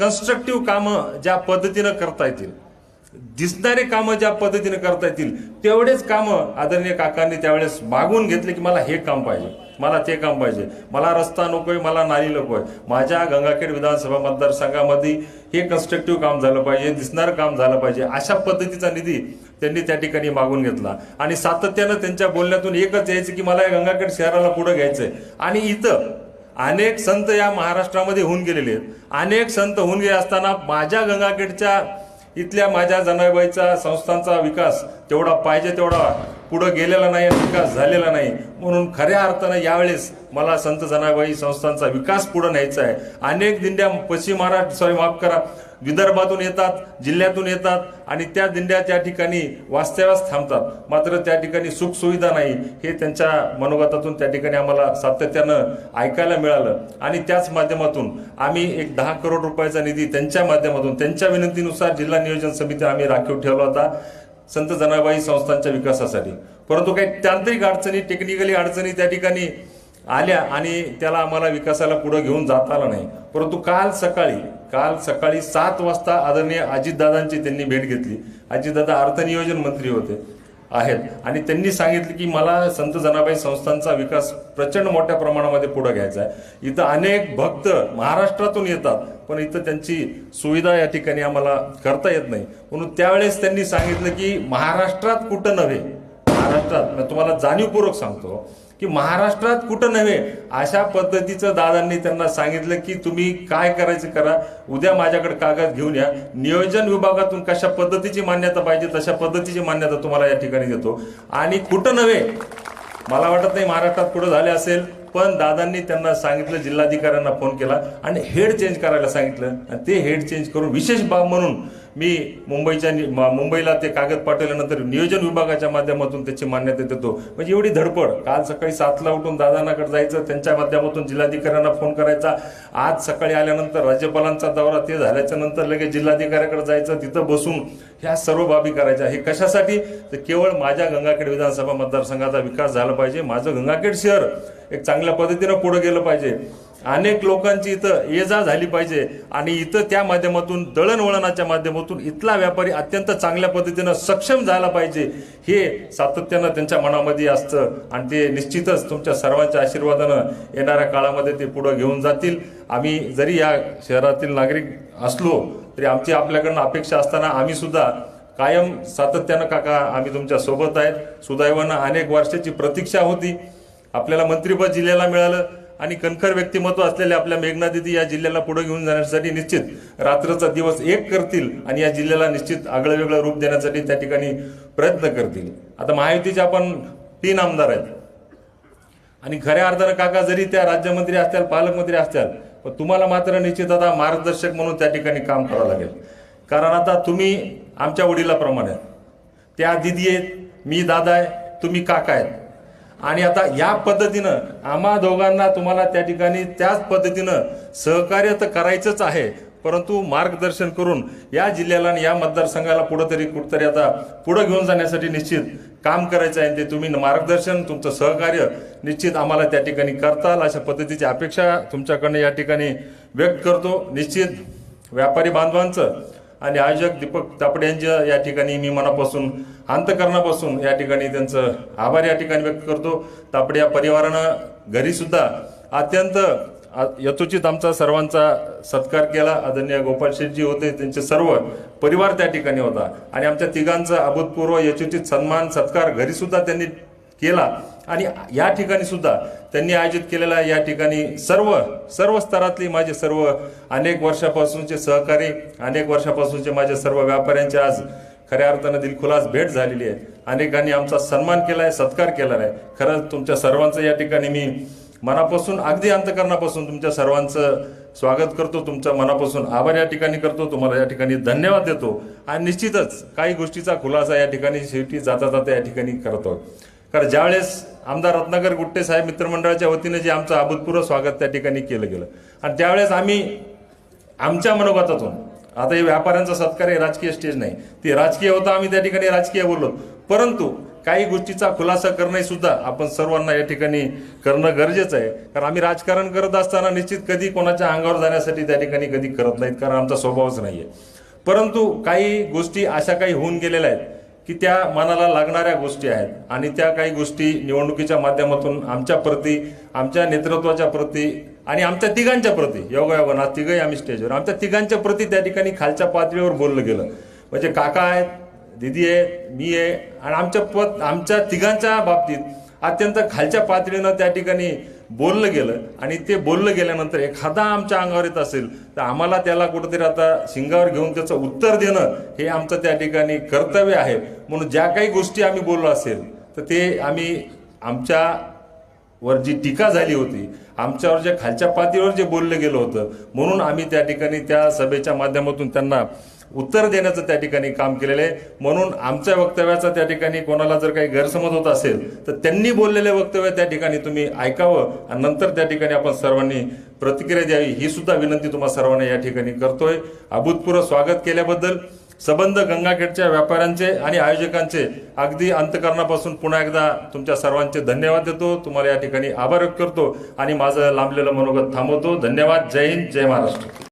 Constructive कामं ज्या पद्धतीनं करता येतील दिसणारे कामं ज्या पद्धतीने करता येतील तेवढेच कामं आदरणीय काकांनी त्यावेळेस मागून घेतले की मला हे काम पाहिजे मला ते काम पाहिजे. मला रस्ता नकोय मला नाली नकोय. माझ्या गंगाखेड विधानसभा मतदारसंघामध्ये हे कन्स्ट्रक्टिव्ह काम झालं पाहिजे दिसणारं काम झालं पाहिजे. अशा पद्धतीचा निधी त्यांनी त्या ठिकाणी मागून घेतला. आणि सातत्यानं त्यांच्या बोलण्यातून एकच यायचं की मला या गंगाखेड शहराला पुढे घ्यायचंय. आणि इथं अनेक संत या महाराष्ट्रामध्ये होऊन गेलेले आहेत. अनेक संत होऊन गेले असताना माझ्या गंगाखेडच्या इथल्या माझ्या जनाबाईचा संस्थांचा विकास तेवढा पाहिजे तेवढा पुढं गेलेला नाही आणि विकास झालेला नाही. म्हणून खऱ्या अर्थानं यावेळेस मला संत जनाबाई संस्थांचा विकास पुढं न्यायचा आहे. अनेक दिंड्या पश्चिम महाराष्ट्र सॉरी माफ करा विदर्भातून येतात जिल्ह्यातून येतात आणि त्या दिंड्या त्या ठिकाणी वास्तव्यास थांबतात. मात्र त्या ठिकाणी सुखसुविधा नाही. हे त्यांच्या मनोगतातून त्या ठिकाणी आम्हाला सातत्यानं ऐकायला मिळालं. आणि त्याच माध्यमातून आम्ही एक दहा करोड रुपयाचा निधी त्यांच्या माध्यमातून त्यांच्या विनंतीनुसार जिल्हा नियोजन समिती आम्ही राखीव ठेवला होता. संत जनाबाई संस्थांच्या विकासासाठी. परंतु काही तांत्रिक अडचणी टेक्निकली अडचणी त्या ठिकाणी आल्या आणि त्याला आम्हाला विकासाला पुढे घेऊन जाता आला नाही. परंतु काल सकाळी काल सकाळी सात वाजता आदरणीय अजितदादांची त्यांनी भेट घेतली. अजितदादा अर्थनियोजन मंत्री होते. आहेत. आणि त्यांनी सांगितलं की मला संत जनाबाई संस्थांचा विकास प्रचंड मोठ्या प्रमाणामध्ये पुढे घ्यायचा आहे. इथं अनेक भक्त महाराष्ट्रातून येतात पण इथं त्यांची सुविधा या ठिकाणी आम्हाला करता येत नाही. म्हणून त्यावेळेस त्यांनी सांगितलं की महाराष्ट्रात कुठं नव्हे महाराष्ट्रात मी तुम्हाला जाणीवपूर्वक सांगतो की महाराष्ट्रात कुठं नव्हे अशा पद्धतीचं दादांनी त्यांना सांगितलं की तुम्ही काय करायचं करा उद्या माझ्याकडे कागद घेऊन या. नियोजन विभागातून कशा पद्धतीची मान्यता पाहिजे तशा पद्धतीची मान्यता तुम्हाला या ठिकाणी देतो. आणि कुठं नव्हे मला वाटत नाही महाराष्ट्रात कुठं झाले असेल पण दादांनी त्यांना सांगितलं जिल्हाधिकाऱ्यांना फोन केला आणि हेड चेंज करायला सांगितलं. आणि ते हेड चेंज करून विशेष बाब म्हणून मी मुंबईच्या नि- मुंबईला ते कागद पाठवल्यानंतर नियोजन विभागाच्या माध्यमातून त्याची मान्यता देतो. म्हणजे एवढी धडपड. काल सकाळी सातला उठून दादांनाकडे जायचं त्यांच्या माध्यमातून जिल्हाधिकाऱ्यांना फोन करायचा. आज सकाळी आल्यानंतर राज्यपालांचा दौरा ते झाल्याच्यानंतर लगेच जिल्हाधिकाऱ्याकडे जायचं तिथं बसून ह्या सर्व बाबी करायच्या. हे कशासाठी? तर केवळ माझ्या गंगाखेड विधानसभा मतदारसंघाचा विकास झाला पाहिजे. माझं गंगाखेड शहर एक चांगलं चांगल्या पद्धतीनं पुढे गेलं पाहिजे. अनेक लोकांची इथं ये जा झाली पाहिजे. आणि इथं त्या माध्यमातून दळणवळणाच्या माध्यमातून इथला व्यापारी अत्यंत चांगल्या पद्धतीनं सक्षम झाला पाहिजे. हे सातत्यानं त्यांच्या मनामध्ये असतं. आणि ते निश्चितच तुमच्या सर्वांच्या आशीर्वादानं येणाऱ्या काळामध्ये ते पुढं घेऊन जातील. आम्ही जरी या शहरातील नागरिक असलो तरी आमची आपल्याकडनं अपेक्षा असताना आम्ही सुद्धा कायम सातत्यानं काका आम्ही तुमच्यासोबत आहेत. सुदैवानं अनेक वर्षाची प्रतीक्षा होती. आपल्याला मंत्रिपद जिल्ह्याला मिळालं आणि कणखर व्यक्तिमत्व असलेल्या आपल्या मेघना दिदी या जिल्ह्याला पुढे घेऊन जाण्यासाठी निश्चित रात्रचा दिवस एक करतील आणि या जिल्ह्याला निश्चित आगळं वेगळं रूप देण्यासाठी त्या ठिकाणी प्रयत्न करतील. आता महायुतीचे आपण तीन आमदार आहेत. आणि खऱ्या अर्थानं काका जरी त्या राज्यमंत्री असतील पालकमंत्री असतील पण तुम्हाला मात्र निश्चित आता मार्गदर्शक म्हणून त्या ठिकाणी काम करावं लागेल. कारण आता तुम्ही आमच्या वडिलाप्रमाणे आहेत. त्या दिदी आहेत मी दादा आहे तुम्ही काका आहेत. आणि आता या पद्धतीनं आम्हा दोघांना तुम्हाला त्या ठिकाणी त्याच पद्धतीनं सहकार्य तर करायचंच आहे परंतु मार्गदर्शन करून या जिल्ह्याला आणि या मतदारसंघाला कुठंतरी कुठंतरी आता पुढं घेऊन जाण्यासाठी निश्चित काम करायचं आहे ते तुम्ही मार्गदर्शन तुमचं सहकार्य निश्चित आम्हाला त्या ठिकाणी करताल अशा पद्धतीची अपेक्षा तुमच्याकडनं या ठिकाणी व्यक्त करतो. निश्चित व्यापारी बांधवांचं आणि आयोजक दीपक तापडे यांच्या या ठिकाणी मी मनापासून अंतकरणापासून या ठिकाणी त्यांचं आभार या ठिकाणी व्यक्त करतो. तापडे या परिवारानं घरीसुद्धा अत्यंत यथोचित आमचा सर्वांचा सत्कार केला. आदरणीय गोपाल शेठजी होते त्यांचे सर्व परिवार त्या ठिकाणी होता. आणि आमच्या तिघांचा अभूतपूर्व यथोचित सन्मान सत्कार घरीसुद्धा त्यांनी केला. आणि या ठिकाणी सुद्धा त्यांनी आयोजित केलेला या ठिकाणी सर्व सर्व स्तरातली माझे सर्व अनेक वर्षापासूनचे सहकारी अनेक वर्षापासूनचे माझे सर्व व्यापाऱ्यांचे आज खऱ्या अर्थानं दिलखुलास भेट झालेली आहे. अनेकांनी आमचा सन्मान केला आहे सत्कार केला आहे खरंच तुमच्या सर्वांचं या ठिकाणी मी मनापासून अगदी अंतकरणापासून तुमच्या सर्वांचं स्वागत करतो तुमच्या मनापासून आभार या ठिकाणी करतो तुम्हाला या ठिकाणी धन्यवाद देतो. आणि निश्चितच काही गोष्टीचा खुलासा या ठिकाणी शेवटी जाता जाता या ठिकाणी करतो. कारण ज्यावेळेस आमदार रत्नाकर गुट्टे साहेब मित्रमंडळाच्या वतीने जे आमचं अभूतपूर्व स्वागत त्या ठिकाणी केलं गेलं. आणि त्यावेळेस आम्ही आमच्या मनोगतातून आता हे व्यापाऱ्यांचा सत्कार हे राजकीय स्टेज नाही ते राजकीय होता आम्ही त्या ठिकाणी राजकीय बोललो. परंतु काही गोष्टीचा खुलासा करणे सुद्धा आपण सर्वांना या ठिकाणी करणं गरजेचं आहे. कारण आम्ही राजकारण करत असताना निश्चित कधी कोणाच्या अंगावर जाण्यासाठी त्या ठिकाणी कधी करत नाहीत कारण आमचा स्वभावच नाही आहे परंतु काही गोष्टी अशा काही होऊन गेलेल्या आहेत. की त्या मनाला लागणाऱ्या गोष्टी आहेत. आणि त्या काही गोष्टी निवडणुकीच्या माध्यमातून आमच्या प्रती आमच्या नेतृत्वाच्या प्रती आणि आमच्या तिघांच्या प्रती योगायोगानं आज तिघही आम्ही स्टेजवर आमच्या तिघांच्या प्रती त्या ठिकाणी खालच्या पातळीवर बोललं गेलं. म्हणजे काका आहेत दिदी आहे मी आहे आणि आमच्या पत आमच्या तिघांच्या बाबतीत अत्यंत खालच्या पातळीनं त्या ठिकाणी बोललं गेलं आणि ते बोललं गेल्यानंतर एखादा आमच्या अंगावर येत असेल तर आम्हाला त्याला कुठंतरी आता शिंगावर घेऊन त्याचं उत्तर देणं हे आमचं त्या ठिकाणी कर्तव्य आहे. म्हणून ज्या काही गोष्टी आम्ही बोललो असेल तर ते आम्ही आमच्या वर जी टीका झाली होती आमच्यावर जे खालच्या पातळीवर जे बोललं गेलं होतं म्हणून आम्ही त्या ठिकाणी त्या सभेच्या माध्यमातून त्यांना उत्तर देण्याचं त्या ठिकाणी काम केलेलं आहे. म्हणून आमच्या वक्तव्याचा त्या ठिकाणी कोणाला जर काही गैरसमज होत असेल तर त्यांनी बोललेले वक्तव्य त्या ठिकाणी तुम्ही ऐकावं आणि नंतर त्या ठिकाणी आपण सर्वांनी प्रतिक्रिया द्यावी ही सुद्धा विनंती तुम्हा सर्वांना या ठिकाणी करतोय. अभूतपूर्व स्वागत केल्याबद्दल सबंध गंगाखेडच्या व्यापाऱ्यांचे आणि आयोजकांचे अगदी अंतकरणापासून पुन्हा एकदा तुमच्या सर्वांचे धन्यवाद देतो. तुम्हाला या ठिकाणी आभार व्यक्त करतो आणि माझं लांबलेलं मनोगत थांबवतो. धन्यवाद. जय हिंद. जय महाराष्ट्र.